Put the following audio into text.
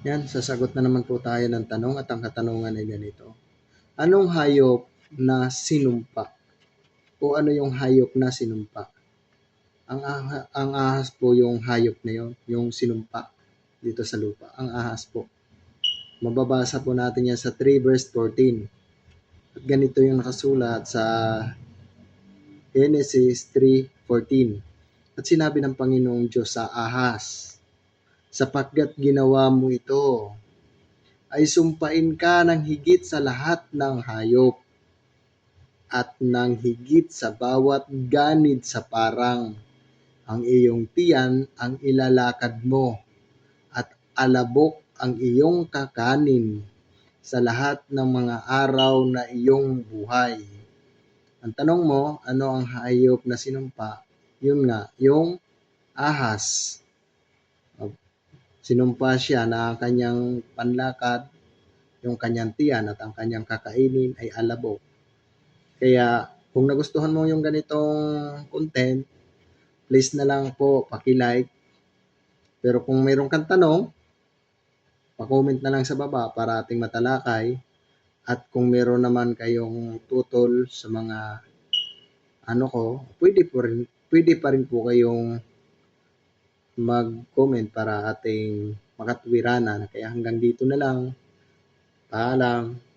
Yan, sasagot na naman po tayo ng tanong at ang katanungan ay ganito. Anong hayop na sinumpa? O ano yung hayop na sinumpa? Ang, ang ahas po yung hayop na yun, yung sinumpa dito sa lupa. Ang ahas po. Mababasa po natin yan sa 3 verse 14. At ganito yung nakasulat sa Genesis 3.14. At sinabi ng Panginoong Diyos sa ahas, sapagkat ginawa mo ito, ay sumpain ka ng higit sa lahat ng hayop at ng higit sa bawat ganid sa parang. Ang iyong tiyan ang ilalakad mo at alabok ang iyong kakanin sa lahat ng mga araw na iyong buhay. Ang tanong mo, ano ang hayop na sinumpa? Yun nga, yung ahas. Sinumpa siya na ang kanyang panlakad, yung kanyang tiyan at ang kanyang kakainin ay alabok. Kaya kung nagustuhan mo yung ganitong content, please na lang po paki-like. Pero kung mayroon kang tanong, pa-comment na lang sa baba para ating matalakay. At kung meron naman kayong tutol sa mga ano ko, pwede po rin, pwede pa rin po kayong mag-comment para ating makatwiranan. Kaya hanggang dito na lang. Paalam.